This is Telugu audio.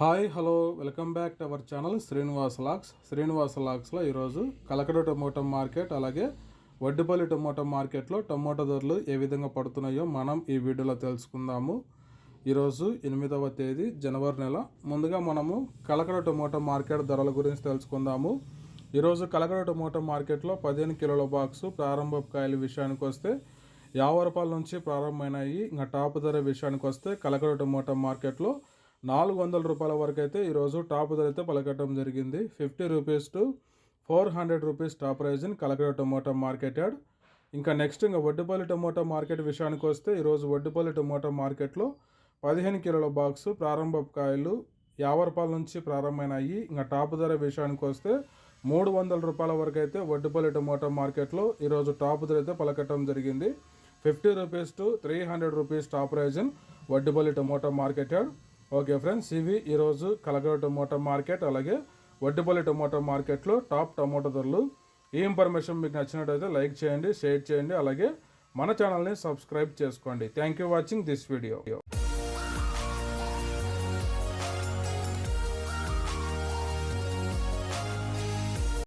Hi hello welcome back to our channel Srinivas lakhs Srinivas లాక్స్లో ఈరోజు కలకడ టొమాటో మార్కెట్ అలాగే వడ్డిపల్లి టొమాటో మార్కెట్లో టొమాటో ధరలు ఏ విధంగా పడుతున్నాయో మనం ఈ వీడియోలో తెలుసుకుందాము. ఈరోజు ఎనిమిదవ తేదీ జనవరి నెల. ముందుగా మనము కలకడ టొమాటో మార్కెట్ ధరల గురించి తెలుసుకుందాము. ఈరోజు కలకడ టొమాటో మార్కెట్లో పదిహేను కిలోల బాక్సు ప్రారంభ కాయల విషయానికి వస్తే యాభై రూపాయల నుంచి ప్రారంభమైనాయి. ఇంకా టాప్ ధర విషయానికి వస్తే కలకడ టొమాటో మార్కెట్లో నాలుగు వందల రూపాయల వరకు అయితే ఈరోజు టాప్ ధర అయితే పలకటం జరిగింది. Fifty rupees to four hundred rupees top price in Kalakada tomato market yard. ఇంకా నెక్స్ట్ ఇంకా వడ్డుపల్లి టొమాటో మార్కెట్ విషయానికి వస్తే ఈరోజు వడ్డుపల్లి టొమాటో మార్కెట్లో పదిహేను కిలోల బాక్సు ప్రారంభ కాయలు యాభై రూపాయల నుంచి ప్రారంభమైనాయి. ఇంకా టాప్ ధర విషయానికి వస్తే మూడు వందల రూపాయల వరకు అయితే వడ్డుపల్లి టొమాటో మార్కెట్లో ఈరోజు టాప్ ధర అయితే పలకటం జరిగింది. Fifty rupees to three hundred rupees top price in Vaddupalli tomato market yard okay friends ఇవి ఈరోజు కలగడ టొమాటో మార్కెట్ అలాగే వడ్డిపల్లి టొమాటో మార్కెట్లో టాప్ టొమాటో ధరలు. ఈ ఇన్ఫర్మేషన్ మీకు నచ్చినట్టయితే లైక్ చేయండి షేర్ చేయండి అలాగే మన ఛానల్ని సబ్స్క్రైబ్ చేసుకోండి. Thank you watching this video